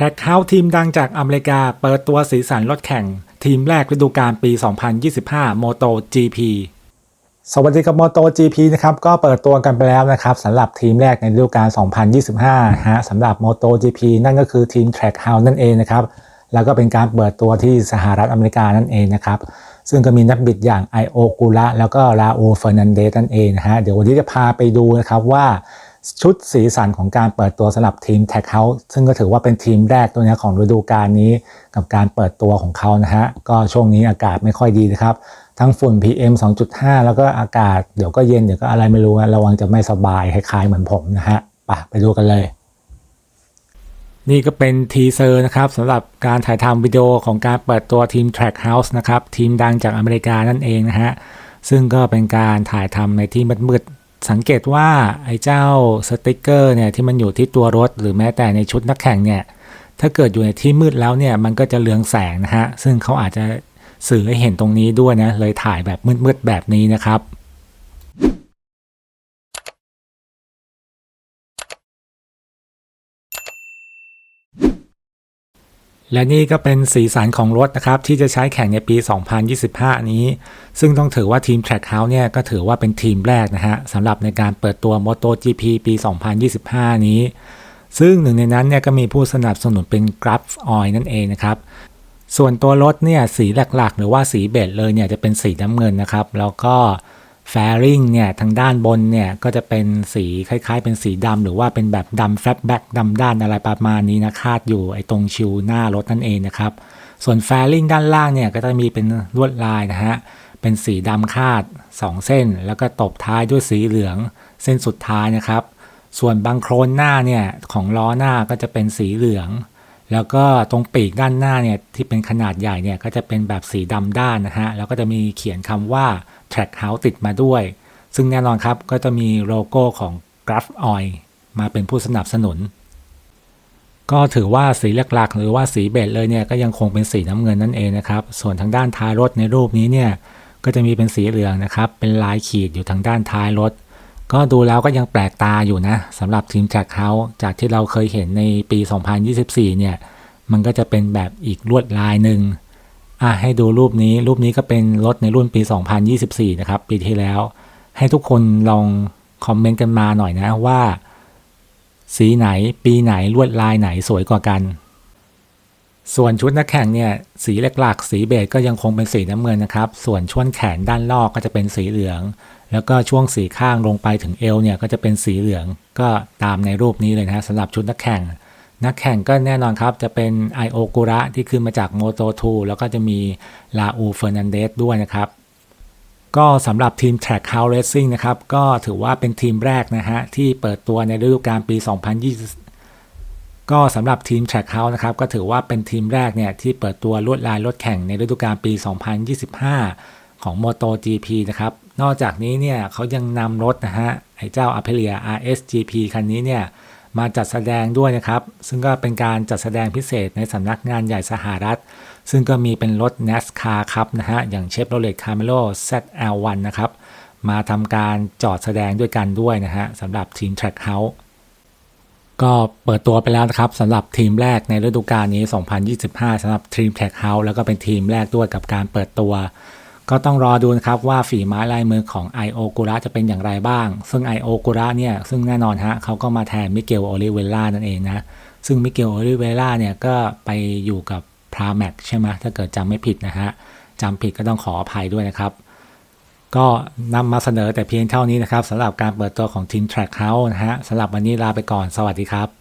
Trackhouse ทีมดังจากอเมริกาเปิดตัวสีสันรถแข่ง ทีมแรกฤดูกาลปี 2025 Moto GP สวัสดีกับ Moto GP นะครับก็เปิดตัวกันไปแล้วนะครับสำหรับทีมแรกในฤดูกาล 2025ฮะสำหรับ Moto GP นั่นก็คือทีม Trackhouse นั่นเองนะครับแล้วก็เป็นการเปิดตัวที่สหรัฐอเมริกานั่นเองนะครับซึ่งก็มีนักบิดอย่างไอโอกูระแล้วก็ลาโอเฟอร์นันเดสนั่นเองนะฮะเดี๋ยววันนี้จะพาไปดูนะครับว่า ชุดสีสันของการเปิดตัวสำหรับทีม Tech House ซึ่งก็ถือว่าเป็นทีมแรกตัวนี้ของฤดูกาลนี้ กับการเปิดตัวของเขานะฮะ ก็ช่วงนี้อากาศไม่ค่อยดีนะครับ ทั้งฝุ่น PM 2.5 แล้วก็อากาศเดี๋ยวก็เย็นเดี๋ยวก็อะไรไม่รู้นะระวังจะไม่สบายคล้ายๆเหมือนผมนะฮะไปไปดูกันเลย นี่ก็เป็นทีเซอร์นะครับสำหรับการถ่ายทำวิดีโอของการเปิดตัวทีม Track House นะครับ ทีมดังจากอเมริกานั่นเองนะฮะซึ่งก็เป็นการถ่ายทำในที่มืดๆ สังเกตว่าไอ้เจ้าสติกเกอร์เนี่ยที่มันอยู่ที่ตัวรถ หรือแม้แต่ในชุดนักแข่งเนี่ยถ้าเกิดอยู่ในที่มืดแล้วเนี่ยมันก็จะเลืองแสงนะฮะซึ่งเขาอาจจะสื่อให้เห็นตรงนี้ด้วยนะเลยถ่ายแบบมืดๆแบบนี้นะครับ และนี่ก็เป็นสีสันของรถนะครับ ที่จะใช้แข่งในปี 2025 นี้ ซึ่งต้องถือว่าทีม Trackhouse เนี่ยก็ถือว่าเป็นทีมแรกนะฮะสำหรับในการเปิดตัว MotoGP ปี 2025 นี้ ซึ่งหนึ่งในนั้นเนี่ยก็มีผู้สนับสนุนเป็น g r a f Oil นั่นเองนะครับ ส่วนตัวรถเนี่ยสีหลักๆ หรือว่าสีเบจเลยเนี่ยจะเป็นสีน้ำเงินนะครับ แล้วก็ แฟริงเนี่ยทางด้านบนเนี่ยก็จะเป็นสีคล้ายๆ เป็นสีดำหรือว่าเป็นแบบดำแฟลตแบ็กดำด้านอะไรประมาณนี้นะคาดอยู่ไอ้ตรงชิวหน้ารถนั่นเองนะครับ ส่วนแฟริงด้านล่างเนี่ยก็จะมีเป็นลวดลายนะฮะเป็นสีดำคาด 2 เส้น แล้วก็ตบท้ายด้วยสีเหลืองเส้นสุดท้ายนะครับ ส่วนบังโครนหน้าเนี่ยของล้อหน้าก็จะเป็นสีเหลือง แล้วก็ตรงปีกด้านหน้าเนี่ยที่เป็นขนาดใหญ่เนี่ยก็จะเป็นแบบสีดำด้านนะฮะแล้วก็จะมีเขียนคำว่า Track House ติดมาด้วย ซึ่งแน่นอนครับก็จะมีโลโก้ของ g r a f Oil มาเป็นผู้สนับสนุน ก็ถือว่าสีหลักๆ หรือว่าสีเบจเลยเนี่ยก็ยังคงเป็นสีน้ำเงินนั่นเองนะครับ ส่วนทางด้านท้ายรถในรูปนี้เนี่ยก็จะมีเป็นสีเหลืองนะครับ เป็นลายขีดอยู่ทางด้านท้ายรถ ก็ดูแล้วก็ยังแปลกตาอยู่นะสำหรับทีมจากเขาจากที่เราเคยเห็นในปี 2024 เนี่ยมันก็จะเป็นแบบอีกลวดลายหนึ่ง อะให้ดูรูปนี้รูปนี้ก็เป็นรถในรุ่นปี 2024 นะครับ ปีที่แล้ว ให้ทุกคนลองคอมเมนต์กันมาหน่อยนะว่า สีไหนปีไหนลวดลายไหนสวยกว่ากัน ส่วนชุดนักแข่งเนี่ยสีหลักๆสีเบจก็ยังคงเป็นสีน้ำเงินนะครับ ส่วนช่วงแขนด้านลอกก็จะเป็นสีเหลือง แล้วก็ช่วงสีข้างลงไปถึงเอวเนี่ยก็จะเป็นสีเหลือง ก็ตามในรูปนี้เลยนะสำหรับชุดนักแข่ง นักแข่งก็แน่นอนครับ จะเป็นไอโอกุระที่ขึ้นมาจาก Moto 2แล้วก็จะมีลาอูเฟอร์นันเดสด้วยนะครับ ก็สำหรับทีม Trackhouse Racing นะครับ ก็ถือว่าเป็นทีมแรกนะฮะ ที่เปิดตัวในฤดูกาลปี 2020 ก็สำหรับทีม Trackhouse นะครับ ก็ถือว่าเป็นทีมแรกเนี่ย ที่เปิดตัวลวดลายรถแข่งในฤดูกาลปี 2025 ของ MotoGP นะครับ นอกจากนี้เนี่ยเขายังนำรถนะฮะไอ้เจ้า Aprilia RSGP คันนี้เนี่ย มาจัดแสดงด้วยนะครับ ซึ่งก็เป็นการจัดแสดงพิเศษในสำนักงานใหญ่สหรัฐ ซึ่งก็มีเป็นรถ NASCAR ครับนะฮะ อย่าง Chevrolet Camaro ZL1 นะครับ มาทำการจอดแสดงด้วยกันด้วยนะฮะสำหรับทีม Trackhouse ก็เปิดตัวไปแล้วนะครับสำหรับทีมแรกในฤดูกาลนี้ 2025สำหรับทีม Trackhouse แล้วก็เป็นทีมแรกด้วยกับการเปิดตัว ก็ต้องรอดูนะครับว่าฝีไม้ลายมือของ I.O. กุระจะเป็นอย่างไรบ้าง ซึ่ง I.O. กุระเนี่ยซึ่งแน่นอนฮะเขาก็มาแทนมิเกลโอลิเวล่านั่นเองนะ ซึ่งมิเกลโอลิเวล่าเนี่ยก็ไปอยู่กับพราแม็กใช่ไหมถ้าเกิดจำไม่ผิดนะฮะจำผิดก็ต้องขออภัยด้วยนะครับ ก็นำมาเสนอแต่เพียงเท่านี้นะครับสำหรับการเปิดตัวของทีม Trackhouse นะฮะสำหรับวันนี้ลาไปก่อนสวัสดีครับ